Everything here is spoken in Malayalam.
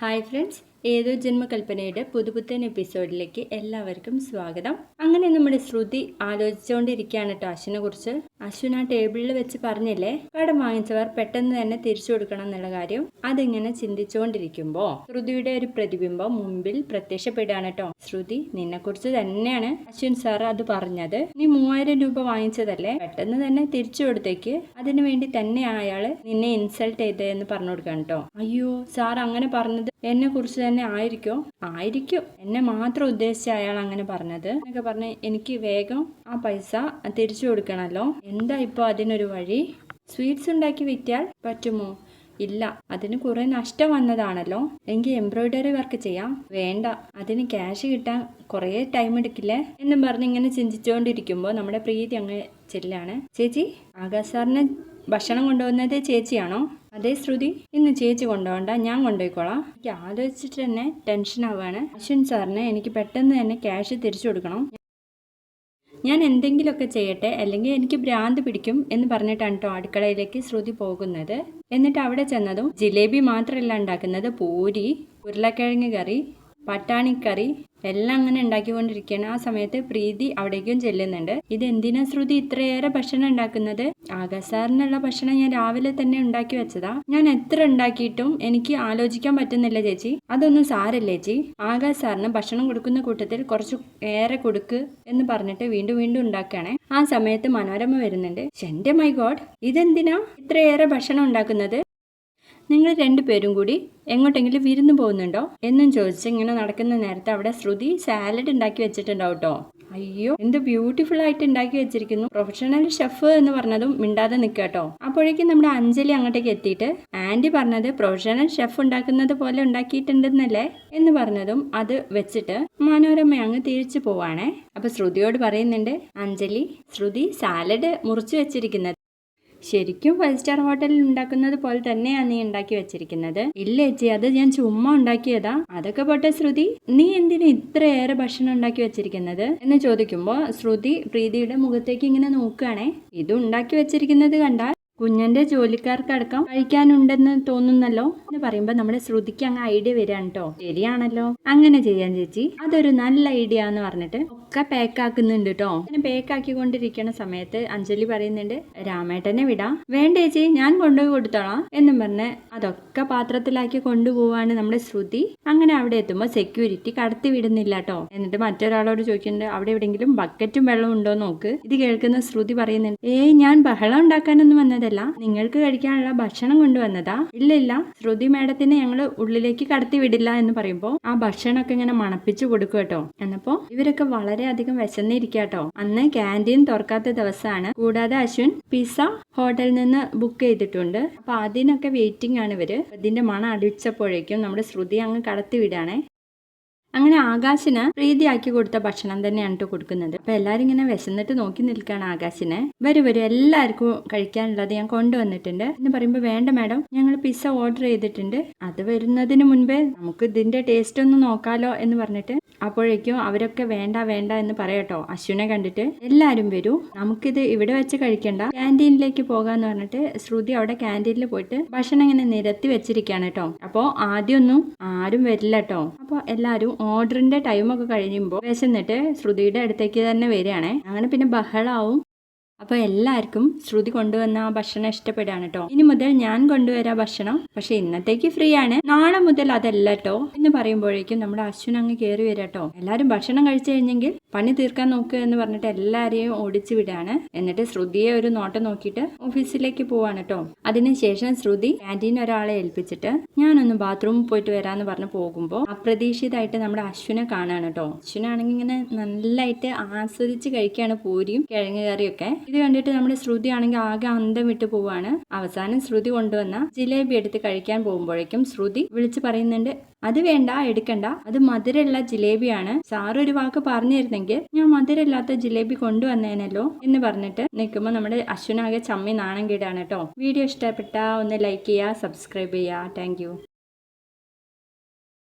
Hi friends, ഏതോ ജന്മകൽപ്പനയുടെ പുതുപുത്തൻ എപ്പിസോഡിലേക്ക് എല്ലാവർക്കും സ്വാഗതം. അങ്ങനെ നമ്മുടെ ശ്രുതി ആലോചിച്ചുകൊണ്ടിരിക്കുകയാണ് കേട്ടോ അശ്വിനെ കുറിച്ച്. അശ്വിൻ ആ ടേബിളിൽ വെച്ച് പറഞ്ഞില്ലേ കടം വാങ്ങിച്ചവർ പെട്ടെന്ന് തന്നെ തിരിച്ചു കൊടുക്കണം എന്നുള്ള കാര്യം? അതിങ്ങനെ ചിന്തിച്ചുകൊണ്ടിരിക്കുമ്പോൾ ശ്രുതിയുടെ ഒരു പ്രതിബിംബം മുമ്പിൽ പ്രത്യക്ഷപ്പെടുകയാണ് കേട്ടോ ശ്രുതി നിന്നെക്കുറിച്ച് തന്നെയാണ് അശ്വിൻ സാർ അത് പറഞ്ഞത്. നീ മൂവായിരം രൂപ വാങ്ങിച്ചതല്ലേ? പെട്ടെന്ന് തന്നെ തിരിച്ചു കൊടുത്തേക്ക്. അതിനു വേണ്ടി തന്നെ അയാൾ നിന്നെ ഇൻസൾട്ട് ചെയ്തതെന്ന് പറഞ്ഞു കൊടുക്കാൻ കേട്ടോ അയ്യോ സാർ അങ്ങനെ പറഞ്ഞത് എന്നെ കുറിച്ച് തന്നെ ആയിരിക്കോ. ആയിരിക്കും. എന്നെ മാത്രം ഉദ്ദേശിച്ച അയാൾ അങ്ങനെ പറഞ്ഞത്. എന്നൊക്കെ പറഞ്ഞ് എനിക്ക് വേഗം ആ പൈസ തിരിച്ചു കൊടുക്കണല്ലോ. എന്താ ഇപ്പോൾ അതിനൊരു വഴി? സ്വീറ്റ്സ് ഉണ്ടാക്കി വിറ്റാൽ പറ്റുമോ? ഇല്ല. അതിന് കുറെ നഷ്ടം വന്നതാണല്ലോ. എങ്കിൽ എംബ്രോയിഡറി വർക്ക് ചെയ്യാം. വേണ്ട. അതിന് ക്യാഷ് കിട്ടാൻ കുറേ ടൈം എടുക്കില്ലേ? എന്നും പറഞ്ഞ് ഇങ്ങനെ ചിന്തിച്ചുകൊണ്ടിരിക്കുമ്പോൾ നമ്മുടെ പ്രീതി അങ്ങ് ചെല്ലാണ്. ചേച്ചി ആകാശ് സാറിന് ഭക്ഷണം കൊണ്ടുപോകുന്നത് ചേച്ചിയാണോ? അതേ ശ്രുതി. ഇന്ന് ചേച്ചി കൊണ്ടുപോകണ്ട. ഞാൻ കൊണ്ടുപോയിക്കോളാം. എനിക്ക് ആലോചിച്ചിട്ട് തന്നെ ടെൻഷൻ ആവുകയാണ്. അശ്വിൻ സാറിന് എനിക്ക് പെട്ടെന്ന് തന്നെ ക്യാഷ് തിരിച്ചു കൊടുക്കണം. ഞാൻ എന്തെങ്കിലുമൊക്കെ ചെയ്യട്ടെ അല്ലെങ്കിൽ എനിക്ക് ഭ്രാന്ത് പിടിക്കും എന്ന് പറഞ്ഞിട്ടാണ് കേട്ടോ അടുക്കളയിലേക്ക് ശ്രുതി പോകുന്നത്. എന്നിട്ട് അവിടെ ചെന്നതും ജിലേബി മാത്രമല്ല ഉണ്ടാക്കുന്നത് പൂരി ഉരുളക്കിഴങ്ങ് കറി പട്ടാണിക്കറി എല്ലാം അങ്ങനെ ഉണ്ടാക്കിക്കൊണ്ടിരിക്കുകയാണ്. ആ സമയത്ത് പ്രീതി അവിടേക്കും ചെല്ലുന്നുണ്ട്. ഇത് എന്തിനാ ശ്രുതി ഇത്രയേറെ ഭക്ഷണം ഉണ്ടാക്കുന്നത്? ആകാശാറിനുള്ള ഭക്ഷണം ഞാൻ രാവിലെ തന്നെ ഉണ്ടാക്കി വെച്ചതാ. ഞാൻ എത്ര ഉണ്ടാക്കിയിട്ടും എനിക്ക് ആലോചിക്കാൻ പറ്റുന്നില്ല ചേച്ചി. അതൊന്നും സാരല്ലേ ചേച്ചി. ആകാശാറിന് ഭക്ഷണം കൊടുക്കുന്ന കൂട്ടത്തിൽ കുറച്ച് ഏറെ കൊടുക്ക് എന്ന് പറഞ്ഞിട്ട് വീണ്ടും വീണ്ടും ഉണ്ടാക്കുകയാണ്. ആ സമയത്ത് മനോരമ വരുന്നുണ്ട്. എന്റെ മൈ ഗോഡ് ഇതെന്തിനാ ഇത്രയേറെ ഭക്ഷണം ഉണ്ടാക്കുന്നത്? നിങ്ങൾ രണ്ടുപേരും കൂടി എങ്ങോട്ടെങ്കിലും വിരുന്ന് പോകുന്നുണ്ടോ? എന്നും ചോദിച്ച് ഇങ്ങനെ നടക്കുന്ന നേരത്തെ അവിടെ ശ്രുതി സാലഡ് ഉണ്ടാക്കി വെച്ചിട്ടുണ്ടാവും കേട്ടോ അയ്യോ എന്ത് ബ്യൂട്ടിഫുൾ ആയിട്ട് ഉണ്ടാക്കി വെച്ചിരിക്കുന്നു. പ്രൊഫഷണൽ ഷെഫ് എന്ന് പറഞ്ഞതും മിണ്ടാതെ നിൽക്കുക കേട്ടോ അപ്പോഴേക്കും നമ്മുടെ അഞ്ജലി അങ്ങോട്ടേക്ക് എത്തിയിട്ട് ആന്റി പറഞ്ഞത് പ്രൊഫഷണൽ ഷെഫ് ഉണ്ടാക്കുന്നത് പോലെ ഉണ്ടാക്കിയിട്ടുണ്ടെന്നല്ലേ? എന്ന് പറഞ്ഞതും അത് വെച്ചിട്ട് മനോരമ അങ്ങ് തിരിച്ചു പോവാണേ. അപ്പൊ ശ്രുതിയോട് പറയുന്നുണ്ട് അഞ്ജലി ശ്രുതി സാലഡ് മുറിച്ചു വെച്ചിരിക്കുന്നത് ശരിക്കും ഫൈവ് സ്റ്റാർ ഹോട്ടലിൽ ഉണ്ടാക്കുന്നത് പോലെ തന്നെയാണ് നീ ഉണ്ടാക്കി വെച്ചിരിക്കുന്നത്. ഇല്ല ചേച്ചി അത് ഞാൻ ചുമ്മാ ഉണ്ടാക്കിയതാ. അതൊക്കെ പോട്ടെ ശ്രുതി. നീ എന്തിനാ ഇത്രയേറെ ഭക്ഷണം ഉണ്ടാക്കി വെച്ചിരിക്കുന്നത്? എന്ന് ചോദിക്കുമ്പോൾ ശ്രുതി പ്രീതിയുടെ മുഖത്തേക്ക് ഇങ്ങനെ നോക്കുകയാണേ. ഇത് ഉണ്ടാക്കി വെച്ചിരിക്കുന്നത് കണ്ടാൽ കുഞ്ഞന്റെ ജോലിക്കാർക്കടക്കം കഴിക്കാനുണ്ടെന്ന് തോന്നുന്നല്ലോ എന്ന് പറയുമ്പോൾ നമ്മുടെ ശ്രുതിക്ക് അങ്ങ് ഐഡിയ വരികയാണ് കേട്ടോ ശരിയാണല്ലോ. അങ്ങനെ ചെയ്യാൻ ചേച്ചി. അതൊരു നല്ല ഐഡിയ എന്ന് പറഞ്ഞിട്ട് ഒക്കെ പാക്ക് ആക്കുന്നുണ്ട് കേട്ടോ അങ്ങനെ പാക്ക് ആക്കിക്കൊണ്ടിരിക്കുന്ന സമയത്ത് അഞ്ജലി പറയുന്നുണ്ട് രാമേട്ടനെ വിടാം. വേണ്ട ചേച്ചി ഞാൻ കൊണ്ടുപോയി കൊടുത്തോളാം. എന്നും പറഞ്ഞ് അതൊക്കെ പാത്രത്തിലാക്കി കൊണ്ടുപോവാണ് നമ്മുടെ ശ്രുതി. അങ്ങനെ അവിടെ എത്തുമ്പോൾ സെക്യൂരിറ്റി കടത്തി വിടുന്നില്ല കേട്ടോ എന്നിട്ട് മറ്റൊരാളോട് ചോദിക്കുന്നുണ്ട് അവിടെ എവിടെയെങ്കിലും ബക്കറ്റും വെള്ളം ഉണ്ടോ നോക്ക്. ഇത് കേൾക്കുന്ന ശ്രുതി പറയുന്നുണ്ട് ഏയ് ഞാൻ ബഹളം ഉണ്ടാക്കാനൊന്നും വന്നതല്ല നിങ്ങൾക്ക് കഴിക്കാനുള്ള ഭക്ഷണം കൊണ്ടുവന്നതാ? ഇല്ല ഇല്ല ശ്രുതി മേഡത്തിനെ ഞങ്ങൾ ഉള്ളിലേക്ക് കടത്തി വിടില്ല എന്ന് പറയുമ്പോൾ ആ ഭക്ഷണമൊക്കെ ഇങ്ങനെ മണപ്പിച്ച് കൊടുക്കും കേട്ടോ. എന്നപ്പോ ഇവരൊക്കെ വളരെയധികം വിശന്നിരിക്കാട്ടോ അന്ന് ക്യാന്റീൻ തുറക്കാത്ത ദിവസമാണ് കൂടാതെ അശ്വിൻ പിസ്സ ഹോട്ടലിൽ നിന്ന് ബുക്ക് ചെയ്തിട്ടുണ്ട്. അപ്പൊ അതിനൊക്കെ വെയിറ്റിംഗ് ആണ് ഇവർ. ഇതിന്റെ മണം അടിച്ചപ്പോഴേക്കും നമ്മുടെ ശ്രുതി അങ്ങ് കടത്തി വിടാണേ. അങ്ങനെ ആകാശിന് പ്രീതിയാക്കി കൊടുത്ത ഭക്ഷണം തന്നെയാണ് കേട്ടോ കൊടുക്കുന്നത്. അപ്പൊ എല്ലാരും ഇങ്ങനെ വിശന്നിട്ട് നോക്കി നിൽക്കുകയാണ് ആകാശിനെ. വരും വരും എല്ലാവർക്കും കഴിക്കാനുള്ളത് ഞാൻ കൊണ്ടുവന്നിട്ടുണ്ട്. എന്ന് പറയുമ്പോൾ വേണ്ട മാഡം ഞങ്ങൾ പിസ്സ ഓർഡർ ചെയ്തിട്ടുണ്ട്. അത് വരുന്നതിന് മുൻപേ നമുക്ക് ഇതിന്റെ ടേസ്റ്റ് ഒന്ന് നോക്കാലോ എന്ന് പറഞ്ഞിട്ട് അപ്പോഴേക്കും അവരൊക്കെ വേണ്ട വേണ്ട എന്ന് പറയട്ടോ അശ്വിനെ കണ്ടിട്ട്. എല്ലാരും വരൂ നമുക്കിത് ഇവിടെ വെച്ച് കഴിക്കണ്ട. ക്യാന്റീനിലേക്ക് പോകാന്ന് പറഞ്ഞിട്ട് ശ്രുതി അവിടെ ക്യാന്റീനിൽ പോയിട്ട് ഭക്ഷണം ഇങ്ങനെ നിരത്തി വെച്ചിരിക്കുകയാണ് കേട്ടോ അപ്പോൾ ആദ്യമൊന്നും ആരും വരില്ല കേട്ടോ അപ്പോൾ എല്ലാവരും ഓർഡറിന്റെ ടൈമൊക്കെ കഴിയുമ്പോൾ വിശന്നിട്ട് ശ്രുതിയുടെ അടുത്തേക്ക് തന്നെ വരികയാണേ. അങ്ങനെ പിന്നെ ബഹളാവും. അപ്പോൾ എല്ലാവർക്കും ശ്രുതി കൊണ്ടുവന്ന ആ ഭക്ഷണം ഇഷ്ടപ്പെടുകയാണ് കേട്ടോ ഇനി മുതൽ ഞാൻ കൊണ്ടുവരാ ഭക്ഷണം. പക്ഷെ ഇന്നത്തേക്ക് ഫ്രീ ആണ്. നാളെ മുതൽ അതല്ല കേട്ടോ എന്ന് പറയുമ്പോഴേക്കും നമ്മുടെ അശ്വിൻ അങ്ങ് കയറി വരാം കേട്ടോ എല്ലാവരും ഭക്ഷണം കഴിച്ചു കഴിഞ്ഞെങ്കിൽ പണി തീർക്കാൻ നോക്കുക എന്ന് പറഞ്ഞിട്ട് എല്ലാവരെയും ഓടിച്ചു വിടാണ് എന്നിട്ട് ശ്രുതിയെ ഒരു നോട്ടം നോക്കിയിട്ട് ഓഫീസിലേക്ക് പോവാണ് കേട്ടോ അതിനുശേഷം ശ്രുതി ക്യാന്റീൻ ഒരാളെ ഏൽപ്പിച്ചിട്ട് ഞാനൊന്ന് ബാത്റൂമിൽ പോയിട്ട് വരാന്ന് പറഞ്ഞ് പോകുമ്പോൾ അപ്രതീക്ഷിതമായിട്ട് നമ്മുടെ അശ്വിനെ കാണാണ് കേട്ടോ അശ്വിനാണെങ്കിൽ ഇങ്ങനെ നല്ലതായിട്ട് ആസ്വദിച്ച് കഴിക്കുകയാണ് പൂരിയും കിഴങ്ങ് കറിയൊക്കെ ഇത് കണ്ടിട്ട് നമ്മുടെ ശ്രുതി ആണെങ്കിൽ ആകെ അന്തം വിട്ടു പോവാണ്. അവസാനം ശ്രുതി കൊണ്ടുവന്ന ജിലേബി എടുത്ത് കഴിക്കാൻ പോകുമ്പോഴേക്കും ശ്രുതി വിളിച്ചു പറയുന്നുണ്ട് അത് വേണ്ട എടുക്കണ്ട. അത് മധുരമുള്ള ജിലേബിയാണ്. സാറ് ഒരു വാക്ക് പറഞ്ഞിരുന്നെങ്കിൽ ഞാൻ മധുരമില്ലാത്ത ജിലേബി കൊണ്ടുവന്നേനല്ലോ എന്ന് പറഞ്ഞിട്ട് നിൽക്കുമ്പോൾ നമ്മുടെ അശ്വനാകെ ചമ്മി നാണം കേടാണ് കേട്ടോ. വീഡിയോ ഇഷ്ടപ്പെട്ട ഒന്ന് ലൈക്ക് ചെയ്യുക സബ്സ്ക്രൈബ് ചെയ്യുക. താങ്ക്